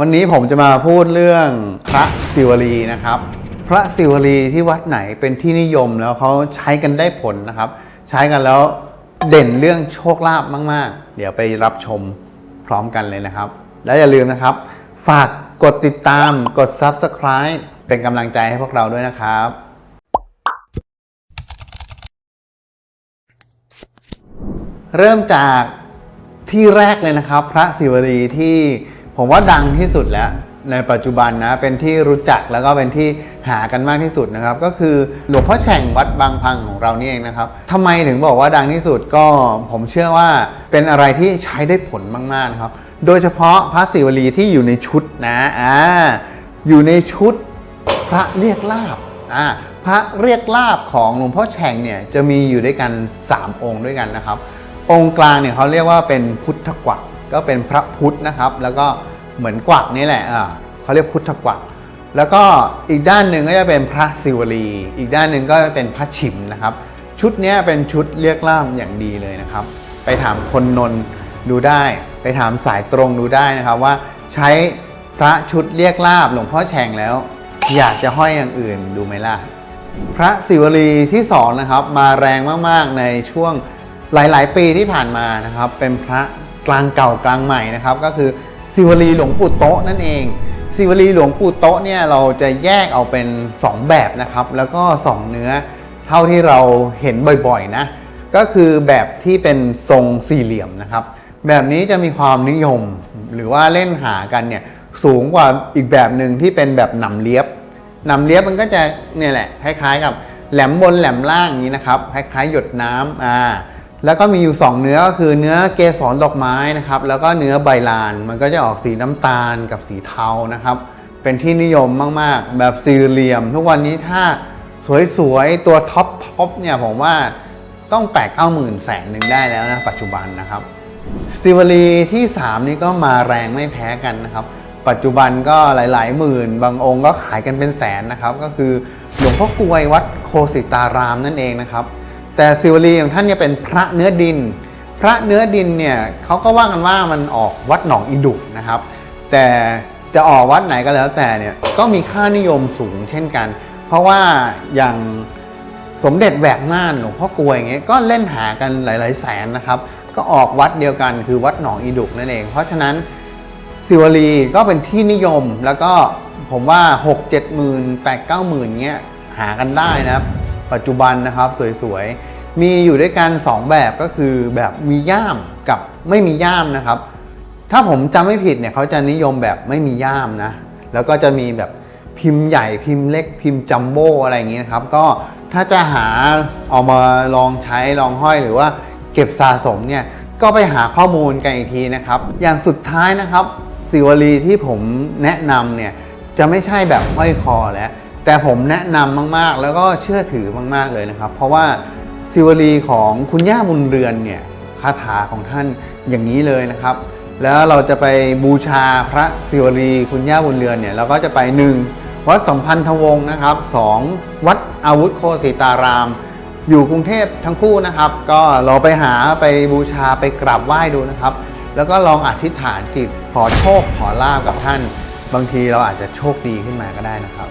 วันนี้ผมจะมาพูดเรื่องพระศิวลีนะครับ พระศิวลีที่วัดไหนเป็นที่นิยมแล้วเขาใช้กันได้ผลนะครับ ใช้กันแล้วเด่นเรื่องโชคลาภมาก ๆ เดี๋ยวไปรับชมพร้อมกันเลยนะครับ และอย่าลืมนะครับ ฝากกดติดตามกด Subscribe เป็นกำลังใจให้พวกเราด้วยนะครับ เริ่มจากที่แรกเลยนะครับ พระศิวลีที่ ผมว่าดังที่สุดแล้วในปัจจุบันนะเป็นที่รู้จักแล้วก็เป็นที่หากันมากที่สุดนะครับ ก็คือหลวงพ่อแฉ่งวัดบางพังของเรานี่เองนะครับทำไมถึงบอกว่าดังที่สุดก็ผมเชื่อว่าเป็นอะไรที่ใช้ได้ผลมากๆนะครับ โดยเฉพาะพระศิวลีที่อยู่ในชุดนะอ่าอยู่ในชุดพระเรียกลาบอ่าพระเรียกลาบของหลวงพ่อแฉ่งเนี่ยจะมีอยู่ด้วยกัน 3 องค์ด้วยกันนะครับ องค์กลางเนี่ยเขาเรียกว่าเป็นพุทธกวัก ก็เป็นพระพุทธนะครับ แล้วก็เหมือนกวักนี่แหละอ่าเขาเรียกพุทธกวักแล้วก็อีกด้านหนึ่งก็จะเป็นพระศิวลี อีกด้านหนึ่งก็เป็นพระฉิมนะครับ ชุดนี้เป็นชุดเรียกล่าบอย่างดีเลยนะครับ ไปถามคนนนท์ดูได้ ไปถามสายตรงดูได้นะครับว่าใช้พระชุดเรียกลาบหลวงพ่อแฉ่งแล้ว อยากจะห้อยอย่างอื่นดูไหมล่ะ พระศิวลีที่สองนะครับมาแรงมากๆในช่วงหลายๆ ปีที่ผ่านมานะครับ เป็นพระ กลางเก่ากลางใหม่นะครับก็คือศิวลีหลวงปู่โต๊ะนั่นเองศิวลีหลวงปู่โต๊ะเนี่ยเราจะแยกเอาเป็น 2 แบบนะครับแล้วก็ 2 เนื้อเท่าที่เราเห็นบ่อยๆนะก็คือแบบที่เป็นทรงสี่เหลี่ยมนะครับแบบนี้จะมีความนิยมหรือว่าเล่นหากันเนี่ยสูงกว่าอีกแบบหนึ่งที่เป็นแบบหนำเลียบหนำเลียบมันก็จะเนี่ยแหละคล้ายๆกับแหลมบนแหลมล่างอย่างนี้นะครับคล้ายๆหยดน้ำอ่า แล้วก็มีอยู่ 2 เนื้อก็คือเนื้อเกสรดอกไม้นะครับ แล้วก็เนื้อใบลาน มันก็จะออกสีน้ำตาลกับสีเทานะครับ เป็นที่นิยมมากๆ แบบสี่เหลี่ยม ทุกวันนี้ถ้าสวยๆ ตัวท็อปท็อปเนี่ยผมว่าต้องแปดเก้าหมื่นแสนหนึ่งได้แล้วนะปัจจุบันนะครับซิวลีที่ 3 นี่ก็มาแรงไม่แพ้กันนะครับ ปัจจุบันก็หลาย ๆ หมื่น บางองค์ก็ขายกันเป็นแสนนะครับ ก็คือหลวงพ่อกลวยวัดโคสิตารามนั่นเองนะครับ แต่ซิวลีของท่านเนี่ยเป็นพระเนื้อดิน พระเนื้อดินเนี่ยเขาก็ว่ากันว่ามันออกวัดหนองอีดุกนะครับ แต่จะออกวัดไหนก็แล้วแต่เนี่ยก็มีค่านิยมสูงเช่นกัน เพราะว่าอย่างสมเด็จแหวกม่านหลวงพ่อกลวยอย่างเงี้ยก็เล่นหากันหลาย ๆ แสนนะครับ ก็ออกวัดเดียวกันคือวัดหนองอีดุกนั่นเอง เพราะฉะนั้นสิวลีก็เป็นที่นิยมแล้วก็ผมว่า 6 7หมื่น8 9หมื่นเงี้ยหากันได้นะครับ ปัจจุบันนะครับสวยๆ มีอยู่ด้วยกัน 2 แบบก็คือแบบมีย่ามกับไม่มีย่ามนะครับ ถ้าผมจำไม่ผิดเนี่ยเขาจะนิยมแบบไม่มีย่ามนะ แล้วก็จะมีแบบพิมพ์ใหญ่พิมพ์เล็กพิมพ์จัมโบ้อะไรอย่างนี้นะครับ ก็ถ้าจะหาเอามาลองใช้ลองห้อยหรือว่าเก็บสะสมเนี่ยก็ไปหาข้อมูลกันอีกทีนะครับ อย่างสุดท้ายนะครับสิวลีที่ผมแนะนำเนี่ยจะไม่ใช่แบบห้อยคอแล้ว แต่ผมแนะนำมากๆ แล้วก็เชื่อถือมาก ๆ เลยนะครับ เพราะว่าสิวลีของคุณย่าบุญเรือนเนี่ยคาถาของท่านอย่างนี้เลยนะครับ แล้วเราจะไปบูชาพระศิวลีคุณย่าบุญเรือนเนี่ยเราก็จะไป 1. วัดสัมพันธวงศ์นะครับ 2. วัดอาวุธโคสิตาราม อยู่กรุงเทพทั้งคู่นะครับ ก็เราไปหาไปบูชาไปกราบไหว้ดูนะครับ แล้วก็ลองอธิษฐานจิตขอโชคขอลาบกับท่าน บางทีเราอาจจะโชคดีขึ้นมาก็ได้นะครับ